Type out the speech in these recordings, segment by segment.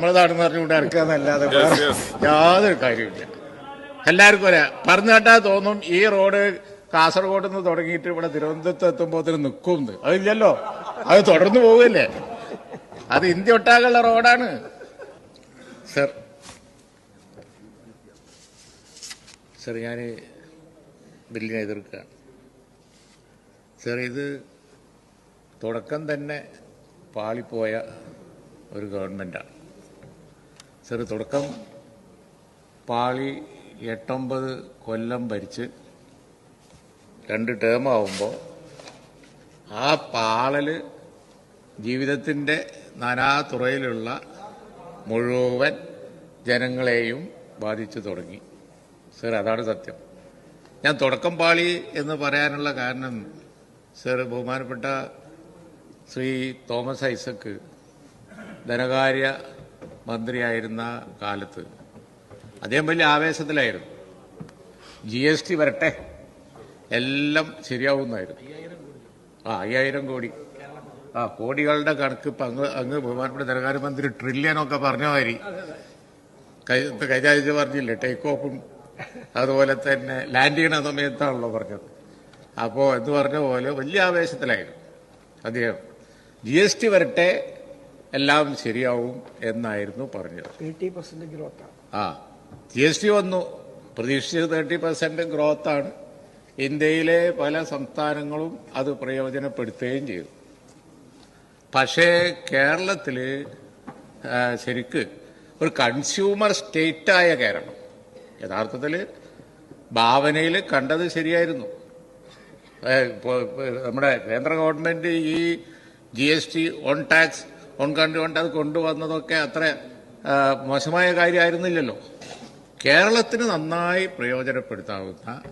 നമ്മളതാണെന്ന് പറഞ്ഞുകൊണ്ട് ഇറക്കാന്നല്ലാതെ. യാതൊരു കാര്യമില്ല എല്ലാവർക്കും ഒരാ പറഞ്ഞു കേട്ടാ തോന്നും ഈ റോഡ് കാസർഗോഡ് നിന്ന് തുടങ്ങിയിട്ട് ഇവിടെ തിരുവനന്തപുരത്ത് എത്തുമ്പോൾ നിൽക്കും അതില്ലല്ലോ. അത് തുടർന്നു പോവുകയല്ലേ. അത് ഇന്ത്യ ഒട്ടാകുള്ള റോഡാണ്. സർ. സർ ഞാൻ ബില്ലിനെ എതിർക്കുകയാണ്. സർ ഇത് തുടക്കം തന്നെ പാളിപ്പോയ ഒരു ഗവൺമെന്റാണ് സർ തുടക്കം. പാളി എട്ടൊമ്പത് കൊല്ലം ഭരിച്ച് രണ്ട് ടേം ആവുമ്പോൾ ആ പാളൽ ജീവിതത്തിന്റെ നാനാതുറയിലുള്ള മുഴുവൻ ജനങ്ങളെയും ബാധിച്ചു തുടങ്ങി. സർ അതാണ് സത്യം. ഞാൻ തുടക്കം പാളി എന്ന് പറയാനുള്ള കാരണം സർ ബഹുമാനപ്പെട്ട ശ്രീ തോമസ് ഐസക്ക് ധനകാര്യ മന്ത്രിയായിരുന്ന കാലത്ത്. അദ്ദേഹം വലിയ ആവേശത്തിലായിരുന്നു. ജി എസ് ടി വരട്ടെ. എല്ലാം ശരിയാവുന്നായിരുന്നു. ആ അയ്യായിരം കോടി. ആ കോടികളുടെ കണക്ക് അങ്ങ് അങ്ങ് ബഹുമാനപ്പെട്ട ധനകാര്യമന്ത്രി ട്രില്യനൊക്കെ പറഞ്ഞ മാതിരി. കൈതാജ് പറഞ്ഞില്ലേ ടേക്ക് ഓഫും അതുപോലെ തന്നെ ലാൻഡ് ചെയ്യണ സമയത്താണല്ലോ പറഞ്ഞത്. അപ്പോൾ എന്ന് പറഞ്ഞ പോലെ വലിയ ആവേശത്തിലായിരുന്നു അദ്ദേഹം. ജി എസ് ടി വരട്ടെ എല്ലാം ശരിയാവും എന്നായിരുന്നു പറഞ്ഞത്. പെർസെന്റ് ഗ്രോത്ത് ആ ജി എസ് ടി വന്നു. പ്രതീക്ഷിച്ചത് തേർട്ടി പെർസെന്റ് ഗ്രോത്താണ് ഇന്ത്യയിലെ പല സംസ്ഥാനങ്ങളും അത് പ്രയോജനപ്പെടുത്തുകയും ചെയ്തു. പക്ഷേ കേരളത്തിൽ ശരിക്ക് ഒരു കൺസ്യൂമർ സ്റ്റേറ്റായ കേരളം. യഥാർത്ഥത്തിൽ ഭാവനയിൽ കണ്ടത് ശരിയായിരുന്നു. നമ്മുടെ കേന്ദ്ര ഗവൺമെന്റ് ഈ G S T one tax one country കൊണ്ട് അത് കൊണ്ടുവന്നതൊക്കെ അത്ര മോശമായ കാര്യമായിരുന്നില്ലല്ലോ. കേരളത്തിന് നന്നായി പ്രയോജനപ്പെടുത്താവുന്ന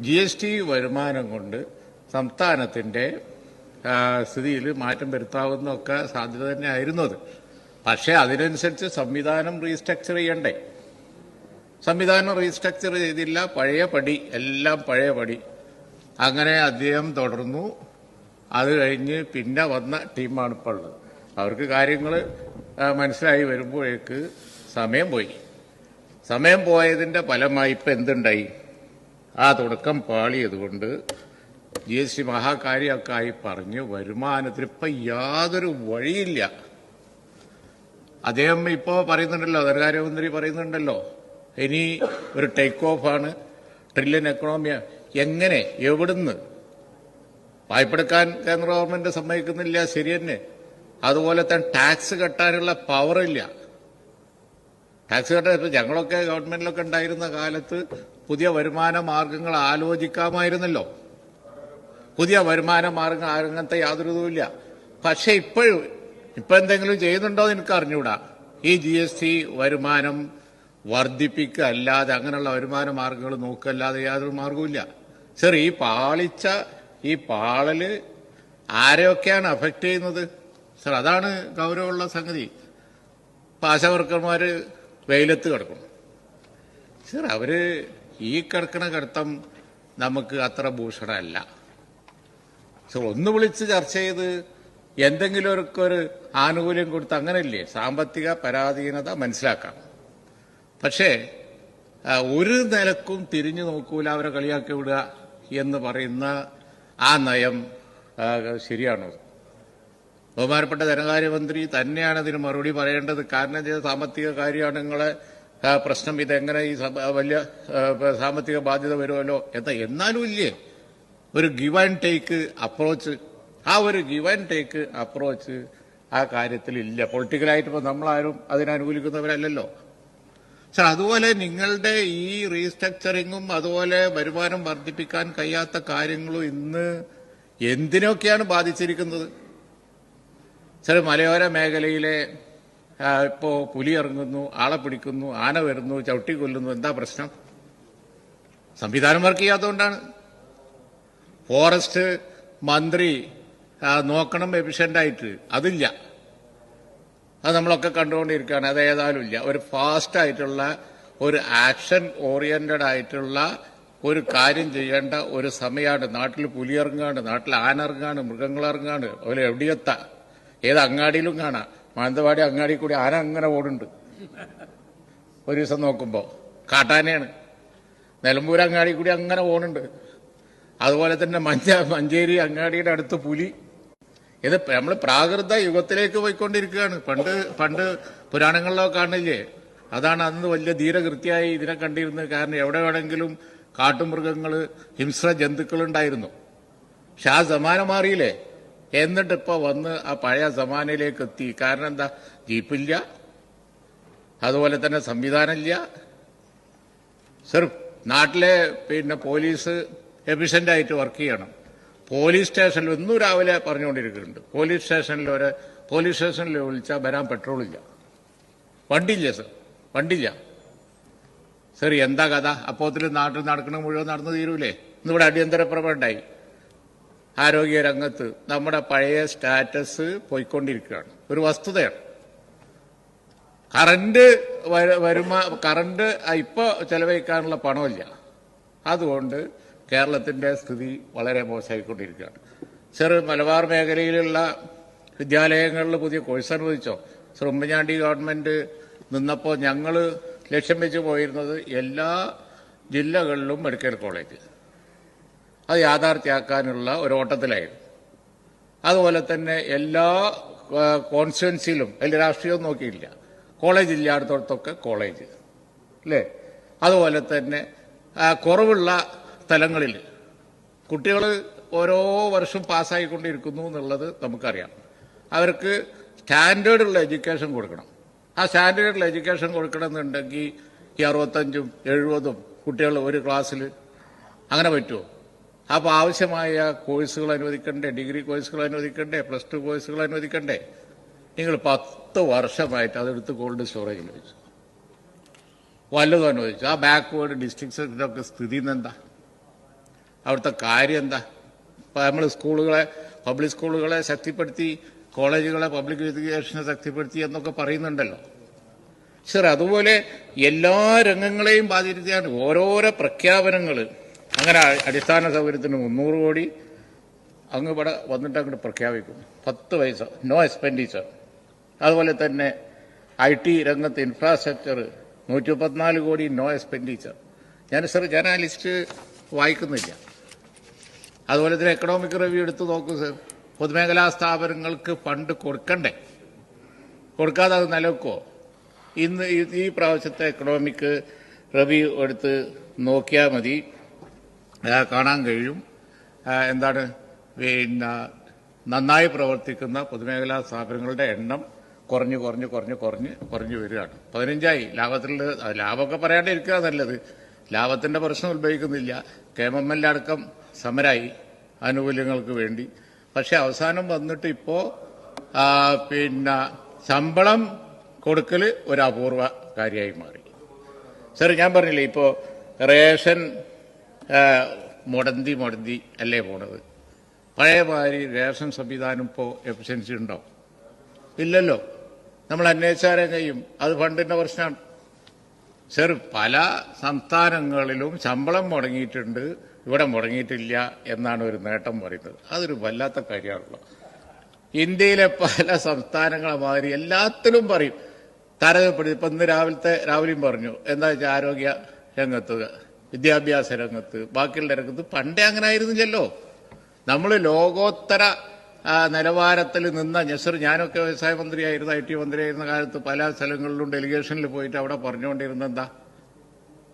ജി എസ് ടി വരുമാനം കൊണ്ട് സംസ്ഥാനത്തിന്റെ സ്ഥിതിയിൽ മാറ്റം വരുത്താവുന്നതൊക്കെ സാധ്യത തന്നെ അത് പക്ഷേ അതിനനുസരിച്ച് സംവിധാനം റീസ്ട്രക്ചർ ചെയ്യണ്ടേ? സംവിധാനം റീസ്ട്രക്ചർ ചെയ്തില്ല പഴയ പടി എല്ലാം പഴയ പടി. അങ്ങനെ അദ്ദേഹം തുടർന്നു. അത് കഴിഞ്ഞ് പിന്നെ വന്ന ടീമാണ് ഇപ്പോൾ ഉള്ളത്. അവർക്ക് കാര്യങ്ങൾ മനസ്സിലായി വരുമ്പോഴേക്ക് സമയം പോയി. സമയം പോയതിന്റെ ഫലമായി ഇപ്പം എന്തുണ്ടായി? ആ തുടക്കം പാളിയതുകൊണ്ട് ജി എസ് ടി മഹാകാര്യമൊക്കെ ആയി പറഞ്ഞ് വരുമാനത്തിന് ഇപ്പം യാതൊരു വഴിയില്ല. അദ്ദേഹം ഇപ്പോ പറയുന്നുണ്ടല്ലോ ധനകാര്യമന്ത്രി പറയുന്നുണ്ടല്ലോ ഇനി ഒരു ടേക്ക് ഓഫ് ആണ് ട്രില്യൺ എക്കണോമിയ എങ്ങനെ എവിടുന്ന്? വായ്പെടുക്കാൻ കേന്ദ്ര ഗവൺമെന്റ് സമ്മതിക്കുന്നില്ല ശരി തന്നെ. അതുപോലെ തന്നെ ടാക്സ് കെട്ടാനുള്ള പവറില്ല ടാക്സ് കെട്ടാൻ ഇപ്പം ഞങ്ങളൊക്കെ ഗവൺമെന്റിലൊക്കെ ഉണ്ടായിരുന്ന കാലത്ത് പുതിയ വരുമാന മാർഗങ്ങൾ ആലോചിക്കാമായിരുന്നല്ലോ. പുതിയ വരുമാന മാർഗം അങ്ങനത്തെ യാതൊരു ഇതുമില്ല പക്ഷെ ഇപ്പോഴും ഇപ്പൊ എന്തെങ്കിലും ചെയ്യുന്നുണ്ടോ എന്ന് എനിക്ക് അറിഞ്ഞുകൂടാ ഈ ജി എസ് ടി വരുമാനം വർദ്ധിപ്പിക്കുക അല്ലാതെ അങ്ങനെയുള്ള വരുമാന മാർഗങ്ങൾ നോക്കല്ലാതെ യാതൊരു മാർഗവുമില്ല സർ ഈ പാളിച്ച ഈ പാളൽ ആരെയൊക്കെയാണ് അഫക്റ്റ് ചെയ്യുന്നത്? സർ അതാണ് ഗൗരവമുള്ള സംഗതി. ഇപ്പം ആശാവർക്കർമാർ വെയിലത്ത് കിടക്കണം സർ അവർ ഈ കിടക്കണ കിടത്തം നമുക്ക് അത്ര ഭൂഷണമല്ല. സോ ഒന്ന് വിളിച്ച് ചർച്ച ചെയ്ത് എന്തെങ്കിലും ഒരു ആനുകൂല്യം കൊടുത്ത് അങ്ങനെയല്ലേ സാമ്പത്തിക പരാധീനത മനസ്സിലാക്കാം. പക്ഷേ ഒരു നിലക്കും തിരിഞ്ഞു നോക്കൂല അവരെ കളിയാക്കി വിടുക എന്ന് പറയുന്ന ആ നയം ശരിയാണോ? ബഹുമാനപ്പെട്ട ധനകാര്യമന്ത്രി തന്നെയാണ് ഇതിന് മറുപടി പറയേണ്ടത്. കാരണം ചെയ്ത സാമ്പത്തിക കാര്യമാണ് നിങ്ങളെ പ്രശ്നം ഇതെങ്ങനെ ഈ വലിയ സാമ്പത്തിക ബാധ്യത വരുമല്ലോ? എന്താ എന്നാലും ഇല്ലേ? ഒരു ഗിവ് ആൻഡ് ടേക്ക് അപ്രോച്ച് ആ ഒരു ഗിവ് ആൻഡ് ടേക്ക് അപ്രോച്ച് ആ കാര്യത്തിൽ ഇല്ല. പൊളിറ്റിക്കലായിട്ട് ഇപ്പോൾ നമ്മളാരും അതിനെ അനുകൂലിക്കുന്നവരല്ലല്ലോ. സാർ അതുപോലെ നിങ്ങളുടെ ഈ റീസ്ട്രക്ചറിങ്ങും അതുപോലെ വരുമാനം വർദ്ധിപ്പിക്കാൻ കഴിയാത്ത കാര്യങ്ങളും ഇന്ന് എന്തിനൊക്കെയാണ് ബാധിച്ചിരിക്കുന്നത്? സാർ മലയോര മേഖലയിലെ ഇപ്പോൾ പുലി ഇറങ്ങുന്നു ആളെ പിടിക്കുന്നു ആന വരുന്നു ചവിട്ടി കൊല്ലുന്നു എന്താ പ്രശ്നം? സംവിധാനം വർക്ക് ചെയ്യാത്തതുകൊണ്ടാണ് ഫോറസ്റ്റ് മന്ത്രി നോക്കണം എഫിഷ്യന്റ് ആയിട്ട് അതില്ല. അത് നമ്മളൊക്കെ കണ്ടുകൊണ്ടിരിക്കുകയാണ്. അത് ഏതായാലും ഇല്ല. ഒരു ഫാസ്റ്റ് ആയിട്ടുള്ള ഒരു ആക്ഷൻ ഓറിയന്റഡ് ആയിട്ടുള്ള ഒരു കാര്യം ചെയ്യേണ്ട ഒരു സമയമാണ്. നാട്ടിൽ പുലിയിറങ്ങാണ്ട് നാട്ടിൽ ആന ഇറങ്ങാണ്ട് മൃഗങ്ങൾ ഇറങ്ങാണ്ട് അതുപോലെ എവിടെയെത്താം? ഏത് അങ്ങാടിയിലും കാണാം. മാനന്തവാടി അങ്ങാടി കൂടി ആന അങ്ങനെ ഓടുണ്ട്. ഒരു ദിവസം നോക്കുമ്പോൾ കാട്ടാനയാണ്. നിലമ്പൂർ അങ്ങാടി കൂടി അങ്ങനെ ഓണുണ്ട് അതുപോലെ തന്നെ മഞ്ച മഞ്ചേരി അങ്ങാടിയുടെ അടുത്ത് പുലി. ഇത് നമ്മൾ പ്രാകൃത യുഗത്തിലേക്ക് പോയിക്കൊണ്ടിരിക്കുകയാണ്. പണ്ട് പണ്ട് പുരാണങ്ങളിലൊക്കെ കാണില്ലേ? അതാണ് അന്ന് വലിയ ധീരകൃത്യായി ഇതിനെ കണ്ടിരുന്നത്. കാരണം എവിടെ വേണമെങ്കിലും കാട്ടുമൃഗങ്ങൾ ഹിംസ്ര ജന്തുക്കളുണ്ടായിരുന്നു. പക്ഷെ ആ സമാനം മാറിയില്ലേ? എന്നിട്ട് ഇപ്പൊ വന്ന് ആ പഴയ സമാനയിലേക്ക് എത്തി. കാരണം എന്താ? ജീപ്പില്ല. അതുപോലെ തന്നെ സംവിധാനമില്ല. സെർഫ് നാട്ടിലെ പിന്നെ പോലീസ് എഫിഷ്യന്റ് ആയിട്ട് വർക്ക് ചെയ്യണം. പോലീസ് സ്റ്റേഷനിൽ ഇന്നും രാവിലെ പറഞ്ഞുകൊണ്ടിരിക്കുന്നുണ്ട്. പോലീസ് സ്റ്റേഷനിൽ ഒരു പോലീസ് സ്റ്റേഷനിൽ വിളിച്ചാൽ വരാൻ പെട്രോൾ ഇല്ല. വണ്ടിയില്ല സർ. വണ്ടിയില്ല. സർ എന്താ കഥ? അപ്പോത്തിൽ നാട്ടിൽ നടക്കണ മുഴുവൻ നടന്നു തീരൂലേ? ഇന്നിവിടെ അടിയന്തര പ്രഭ ഉണ്ടായി ആരോഗ്യ രംഗത്ത് നമ്മുടെ പഴയ സ്റ്റാറ്റസ് പോയിക്കൊണ്ടിരിക്കുകയാണ്. ഒരു വസ്തുതയാണ്. കറണ്ട് വരുമ കറണ്ട് ഇപ്പൊ ചെലവഴിക്കാനുള്ള പണമില്ല. അതുകൊണ്ട് കേരളത്തിന്റെ സ്ഥിതി വളരെ മോശമായിക്കൊണ്ടിരിക്കുകയാണ്. ചെറു മലബാർ മേഖലയിലുള്ള വിദ്യാലയങ്ങളിൽ പുതിയ കോഴ്സ് അനുവദിച്ചോ? സർ ഉമ്മൻചാണ്ടി ഗവൺമെന്റ് നിന്നപ്പോൾ ഞങ്ങൾ ലക്ഷ്യം വെച്ച് പോയിരുന്നത് എല്ലാ ജില്ലകളിലും മെഡിക്കൽ കോളേജ്. അത് യാഥാർത്ഥ്യമാക്കാനുള്ള ഒരു ഓട്ടത്തിലായിരുന്നു അതുപോലെ തന്നെ എല്ലാ കോൺസ്റ്റുവൻസിയിലും അതിൽ രാഷ്ട്രീയവും നോക്കിയില്ല. കോളേജ് ഇല്ലാത്തടത്തൊക്കെ കോളേജ്. അല്ലേ? അതുപോലെ തന്നെ കുറവുള്ള സ്ഥലങ്ങളിൽ കുട്ടികൾ ഓരോ വർഷം പാസ്സായിക്കൊണ്ടിരിക്കുന്നു എന്നുള്ളത് നമുക്കറിയാം. അവർക്ക് സ്റ്റാൻഡേർഡുള്ള എഡ്യൂക്കേഷൻ കൊടുക്കണം. ആ സ്റ്റാൻഡേർഡുള്ള എഡ്യൂക്കേഷൻ കൊടുക്കണമെന്നുണ്ടെങ്കിൽ ഈ അറുപത്തഞ്ചും എഴുപതും കുട്ടികൾ ഒരു ക്ലാസ്സിൽ അങ്ങനെ പറ്റുമോ? അപ്പോൾ ആവശ്യമായ കോഴ്സുകൾ അനുവദിക്കണ്ടേ? ഡിഗ്രി കോഴ്സുകൾ അനുവദിക്കണ്ടേ? പ്ലസ് ടു കോഴ്സുകൾ അനുവദിക്കണ്ടേ? നിങ്ങൾ പത്ത് വർഷമായിട്ട് അതെടുത്ത് കോൾഡ് സ്റ്റോറേജിൽ വെച്ചു. വല്ലതും അനുവദിച്ചു. ആ ബാക്ക്വേർഡ് ഡിസ്ട്രിക്ട്സിന്റെ സ്ഥിതി എന്താ അവിടുത്തെ കാര്യം എന്താ? ഇപ്പം നമ്മൾ സ്കൂളുകളെ പബ്ലിക് സ്കൂളുകളെ ശക്തിപ്പെടുത്തി കോളേജുകളെ പബ്ലിക് എഡ്യൂക്കേഷനെ ശക്തിപ്പെടുത്തി എന്നൊക്കെ പറയുന്നുണ്ടല്ലോ. സർ അതുപോലെ എല്ലാ രംഗങ്ങളെയും ബാധിക്കുകയാണ് ഓരോരോ പ്രഖ്യാപനങ്ങൾ അങ്ങനെ അടിസ്ഥാന സൗകര്യത്തിന് മുന്നൂറ് കോടി അങ്ങ് ഇവിടെ വന്നിട്ട് അങ്ങോട്ട് പ്രഖ്യാപിക്കും പത്ത് പൈസ നോ എക്സ്പെൻഡിച്ചർ അതുപോലെ തന്നെ ഐ ടി രംഗത്ത് ഇൻഫ്രാസ്ട്രക്ചർ നൂറ്റി മുപ്പത്തിനാല് കോടി നോ എക്സ്പെൻഡിച്ചർ ഞാൻ സർ ഞാൻ വായിക്കുന്നില്ല. അതുപോലെ തന്നെ എക്കണോമിക് റിവ്യൂ എടുത്ത് നോക്കൂ സർ പൊതുമേഖലാ സ്ഥാപനങ്ങൾക്ക് ഫണ്ട് കൊടുക്കണ്ടേ? കൊടുക്കാതെ അത് നിലക്കോ ഇന്ന് ഈ- പ്രാവശ്യത്തെ എക്കണോമിക് റിവ്യൂ എടുത്ത് നോക്കിയാൽ മതി. കാണാൻ കഴിയും. എന്താണ്? പിന്നെ നന്നായി പ്രവർത്തിക്കുന്ന പൊതുമേഖലാ സ്ഥാപനങ്ങളുടെ എണ്ണം കുറഞ്ഞു കുറഞ്ഞു കുറഞ്ഞു കുറഞ്ഞ് കുറഞ്ഞു വരികയാണ്. പതിനഞ്ചായി. ലാഭത്തിൽ ലാഭമൊക്കെ പറയാണ്ടിരിക്കുക നല്ലത്. ലാഭത്തിന്റെ പ്രശ്നം ഉത്ഭവിക്കുന്നില്ല. കെ എം എം എൽ അടക്കം സമരായി ആനുകൂല്യങ്ങൾക്ക് വേണ്ടി. പക്ഷെ അവസാനം വന്നിട്ട് ഇപ്പോ പിന്നെ ശമ്പളം കൊടുക്കൽ ഒരു അപൂർവ കാര്യമായി മാറി. സാർ ഞാൻ പറഞ്ഞില്ലേ ഇപ്പോ റേഷൻ മുടന്തി മുടന്തി അല്ലേ പോണത്? പഴയ മാതിരി റേഷൻ സംവിധാനം ഇപ്പോൾ എഫിഷ്യൻസി ഉണ്ടോ ഇല്ലല്ലോ. നമ്മൾ അന്വേഷിച്ചാലും ചെയ്യും. അത് ഫണ്ടിന്റെ പ്രശ്നമാണ്. സർ പല സംസ്ഥാനങ്ങളിലും ശമ്പളം മുടങ്ങിയിട്ടുണ്ട്. ഇവിടെ മുടങ്ങിയിട്ടില്ല എന്നാണ് ഒരു നേട്ടം പറയുന്നത്. അതൊരു വല്ലാത്ത കാര്യമാണല്ലോ. ഇന്ത്യയിലെ പല സംസ്ഥാനങ്ങളെ മാതിരി എല്ലാത്തിലും പറയും. താരതമ്യപ്പെടുത്തി ഇപ്പൊ ഇന്ന് രാവിലത്തെ രാവിലെയും പറഞ്ഞു. എന്താ വെച്ചാൽ ആരോഗ്യ രംഗത്ത് വിദ്യാഭ്യാസ രംഗത്ത് ബാക്കിയുള്ള രംഗത്ത് പണ്ടേ അങ്ങനെ ആയിരുന്നില്ലല്ലോ നമ്മൾ ലോകോത്തര നിലവാരത്തിൽ നിന്ന നെസർ ഞാനൊക്കെ വ്യവസായ മന്ത്രിയായിരുന്നു ഐ ടി മന്ത്രിയായിരുന്ന കാലത്ത് പല സ്ഥലങ്ങളിലും ഡെലിഗേഷനിൽ പോയിട്ട് അവിടെ പറഞ്ഞുകൊണ്ടിരുന്ന എന്താ?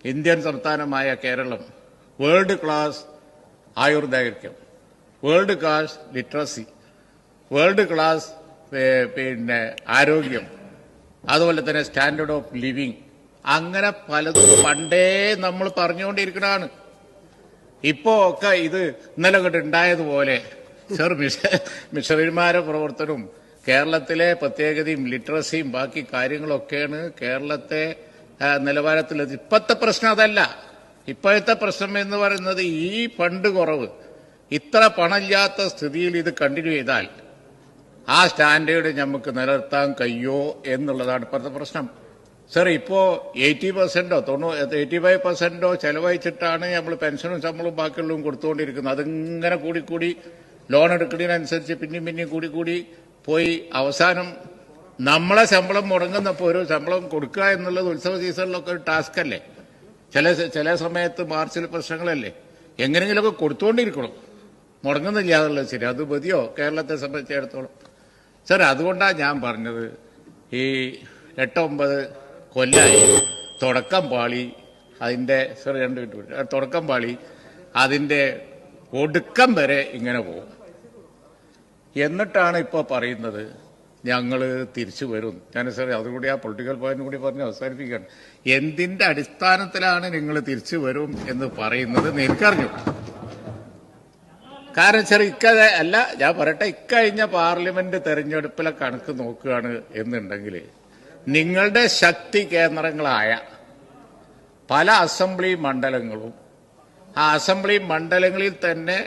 ഇന്ത്യൻ സംസ്ഥാനമായ Keralam world class ആയുർദൈർഘ്യം world class literacy world class പിന്നെ ആരോഗ്യം അതുപോലെ തന്നെ സ്റ്റാൻഡേർഡ് ഓഫ് ലിവിങ് അങ്ങനെ പലതും പണ്ടേ നമ്മൾ പറഞ്ഞുകൊണ്ടിരിക്കണാണ് ഇപ്പോ ഒക്കെ ഇത് ഇന്നലെ കൊണ്ട് ഉണ്ടായതുപോലെ സർ മിഷ മിഷണറിമാരെ പ്രവർത്തനവും കേരളത്തിലെ പ്രത്യേകതയും ലിറ്ററസിയും ബാക്കി കാര്യങ്ങളൊക്കെയാണ് കേരളത്തെ നിലവാരത്തിലെത്തി. ഇപ്പോഴത്തെ പ്രശ്നം അതല്ല. ഇപ്പോഴത്തെ പ്രശ്നം എന്ന് പറയുന്നത് ഈ ഫണ്ട് കുറവ്. ഇത്ര പണമില്ലാത്ത സ്ഥിതിയിൽ ഇത് കണ്ടിന്യൂ ചെയ്താൽ ആ സ്റ്റാൻഡേർഡ് നമുക്ക് നിലനിർത്താൻ കഴിയോ എന്നുള്ളതാണ് ഇപ്പോഴത്തെ പ്രശ്നം. സർ ഇപ്പോ എയ്റ്റി പെർസെന്റോ തൊണ്ണൂറ് എയ്റ്റി ഫൈവ് പെർസെന്റോ ചെലവഴിച്ചിട്ടാണ് നമ്മൾ പെൻഷനും ശമ്പളവും ബാക്കിയുള്ളതും കൊടുത്തുകൊണ്ടിരിക്കുന്നത്. അതിങ്ങനെ കൂടി കൂടി ലോൺ എടുക്കുന്നതിനനുസരിച്ച് പിന്നെയും പിന്നെയും കൂടി കൂടി പോയി അവസാനം നമ്മളെ ശമ്പളം മുടങ്ങുന്നപ്പോൾ ഒരു ശമ്പളം കൊടുക്കുക എന്നുള്ളത് ഉത്സവ സീസണിലൊക്കെ ഒരു ടാസ്ക് അല്ലേ? ചില ചില സമയത്ത് മാർച്ചിൽ പ്രശ്നങ്ങളല്ലേ? എങ്ങനെയെങ്കിലുമൊക്കെ കൊടുത്തുകൊണ്ടിരിക്കണം. മുടങ്ങുന്നില്ല എന്നുള്ളത് ശരി. അത് മതിയോ? കേരളത്തെ സംബന്ധിച്ചിടത്തോളം. സാർ അതുകൊണ്ടാണ് ഞാൻ പറഞ്ഞത്. ഈ എട്ടൊമ്പത് കൊല്ലായി. തുടക്കം പാളി അതിന്റെ സോറി രണ്ട് മിനിറ്റ്. തുടക്കം പാളി അതിന്റെ ഒടുക്കം വരെ ഇങ്ങനെ പോകും. എന്നിട്ടാണ് ഇപ്പോൾ പറയുന്നത് ഞങ്ങൾ തിരിച്ചു വരും. ഞാൻ സാറേ അതുകൂടി ആ പൊളിറ്റിക്കൽ പോയിന്റ് കൂടി പറഞ്ഞ് അവസാനിപ്പിക്കുകയാണ്. എന്തിന്റെ അടിസ്ഥാനത്തിലാണ് നിങ്ങൾ തിരിച്ചു വരും എന്ന് പറയുന്നത് നിനക്കറിഞ്ഞു കാരണം സാർ ഇക്കത അല്ല ഞാൻ പറയട്ടെ ഇക്കഴിഞ്ഞ പാർലമെന്റ് തെരഞ്ഞെടുപ്പിലെ കണക്ക് നോക്കുകയാണ് എന്നുണ്ടെങ്കിൽ നിങ്ങളുടെ ശക്തി കേന്ദ്രങ്ങളായ പല അസംബ്ലി മണ്ഡലങ്ങളും ആ അസംബ്ലി മണ്ഡലങ്ങളിൽ തന്നെ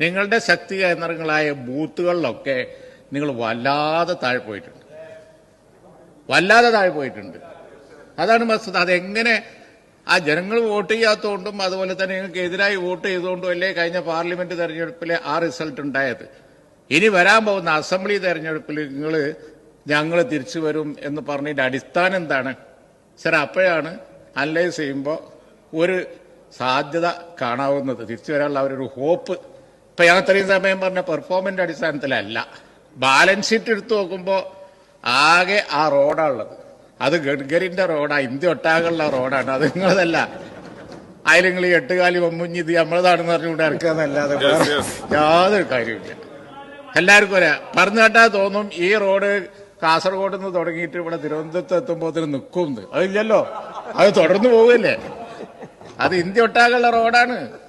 നിങ്ങളുടെ ശക്തി കേന്ദ്രങ്ങളായ ബൂത്തുകളിലൊക്കെ നിങ്ങൾ വല്ലാതെ താഴെ പോയിട്ടുണ്ട്. വല്ലാതെ താഴെ പോയിട്ടുണ്ട്. അതാണ് വസ്തുത അതെങ്ങനെ ആ ജനങ്ങൾ വോട്ട് ചെയ്യാത്തതുകൊണ്ടും അതുപോലെ തന്നെ നിങ്ങൾക്ക് എതിരായി വോട്ട് ചെയ്തുകൊണ്ടും അല്ലേ കഴിഞ്ഞ പാർലമെന്റ് തെരഞ്ഞെടുപ്പിലെ ആ റിസൾട്ട് ഉണ്ടായത്? ഇനി വരാൻ പോകുന്ന അസംബ്ലി തെരഞ്ഞെടുപ്പിൽ നിങ്ങൾ ഞങ്ങൾ തിരിച്ചു വരും എന്ന് പറഞ്ഞതിന്റെ അടിസ്ഥാനം എന്താണ്? സർ അപ്പോഴാണ് അനലൈസ് ചെയ്യുമ്പോൾ ഒരു സാധ്യത കാണാവുന്നത്. തിരിച്ചു വരാനുള്ള അവരൊരു ഹോപ്പ് ഇപ്പം ഞാൻ ഇത്രയും സമയം പറഞ്ഞ പെർഫോമന്റെ അടിസ്ഥാനത്തിലല്ല. ബാലൻസ് ഷീറ്റ് എടുത്തു നോക്കുമ്പോൾ ആകെ ആ റോഡാണുള്ളത് അത് ഗഡ്കരിന്റെ റോഡാണ് ഇന്ത്യ ഒട്ടാകുള്ള റോഡാണ് അത് നിങ്ങളതല്ല. അതിൽ നിങ്ങൾ ഈ എട്ടുകാലി വമ്മുഞ്ഞി ഇത് നമ്മളതാണെന്ന് പറഞ്ഞുകൊണ്ട് ഇറക്കുക എന്നല്ലാതെ യാതൊരു കാര്യമില്ല എല്ലാവർക്കും ഒരാ പറഞ്ഞു കേട്ടാ തോന്നും ഈ റോഡ് കാസർഗോഡ് നിന്ന് തുടങ്ങിയിട്ട് ഇവിടെ തിരുവനന്തപുരത്ത് എത്തുമ്പോൾ നിൽക്കും അതില്ലല്ലോ. അത് തുടർന്ന് പോവില്ലേ അത് ഇന്ത്യ ഒട്ടാകുള്ള റോഡാണ്.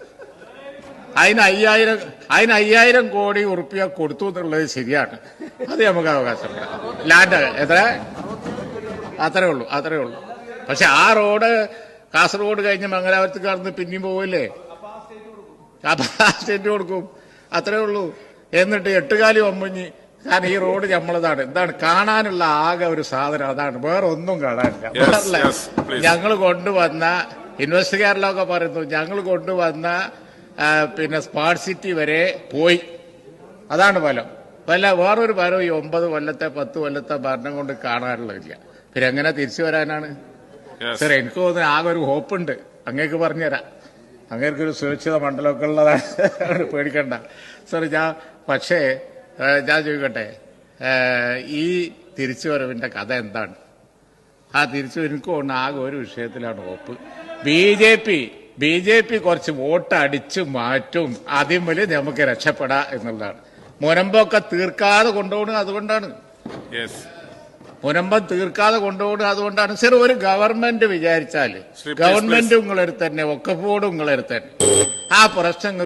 അതിന് അയ്യായിരം അതിന് അയ്യായിരം കോടി ഉറുപ്പ്യ കൊടുത്തു എന്നുള്ളത് ശരിയാണ്. അത് നമുക്ക് അവകാശമുണ്ട് ലാൻഡ് എത്ര? അത്രേ ഉള്ളൂ അത്രേ ഉള്ളൂ. പക്ഷെ ആ റോഡ് കാസർഗോഡ് കഴിഞ്ഞ് മംഗലാപുരത്ത് കടന്ന് പിന്നെയും പോവില്ലേ? അപ്പൊ ആ സ്റ്റേറ്റ് കൊടുക്കും. അത്രേ ഉള്ളൂ. എന്നിട്ട് എട്ടുകാലി ഒമ്പഞ്ഞി കാരണം ഈ റോഡ് നമ്മളതാണ് എന്താണ് കാണാനുള്ള ആകെ ഒരു സാധനം. അതാണ്. വേറെ ഒന്നും കാണാനില്ല. ഞങ്ങൾ കൊണ്ടുവന്ന ഇൻവെസ്റ്റിഗേറിലൊക്കെ പറയുന്നു. ഞങ്ങൾ കൊണ്ടുവന്ന പിന്നെ സ്മാർട്ട് സിറ്റി വരെ പോയി. അതാണ് ഫലം. വല്ല വേറൊരു ഫലം ഈ ഒമ്പത് കൊല്ലത്തെ പത്ത് കൊല്ലത്തെ ഭരണം കൊണ്ട് കാണാനുള്ളതില്ല. പിന്നെ എങ്ങനെ തിരിച്ചു വരാനാണ്? സർ എനിക്ക് തോന്നുന്നു ആകെ ഒരു ഹോപ്പുണ്ട് അങ്ങേക്ക് പറഞ്ഞുതരാം. അങ്ങേക്കൊരു സുരക്ഷിത മണ്ഡലമൊക്കെ ഉള്ളതാണ്. പേടിക്കണ്ട. സാർ ഞാൻ പക്ഷേ ഞാൻ ചോദിക്കട്ടെ. ഈ തിരിച്ചുവരവിന്റെ കഥ എന്താണ്? ആ തിരിച്ചു എനിക്ക് തോന്നുന്നു ആകെ ഒരു വിഷയത്തിലാണ് ഒപ്പ് B J P B J P കുറച്ച് വോട്ട് അടിച്ചു മാറ്റും ആദ്യം വലിയ നമുക്ക് രക്ഷപ്പെടാം എന്നുള്ളതാണ്. മുനമ്പൊക്കെ തീർക്കാതെ കൊണ്ടുപോകണം അതുകൊണ്ടാണ്. മുനമ്പം തീർക്കാതെ കൊണ്ടുപോകണം അതുകൊണ്ടാണ്. സർ ഒരു ഗവൺമെന്റ് വിചാരിച്ചാൽ please, ഗവൺമെന്റ് നിങ്ങളെടുത്ത് തന്നെ ഒക്കെ ബോർഡ് നിങ്ങളെടുത്ത് തന്നെ. ആ പ്രശ്നങ്ങൾ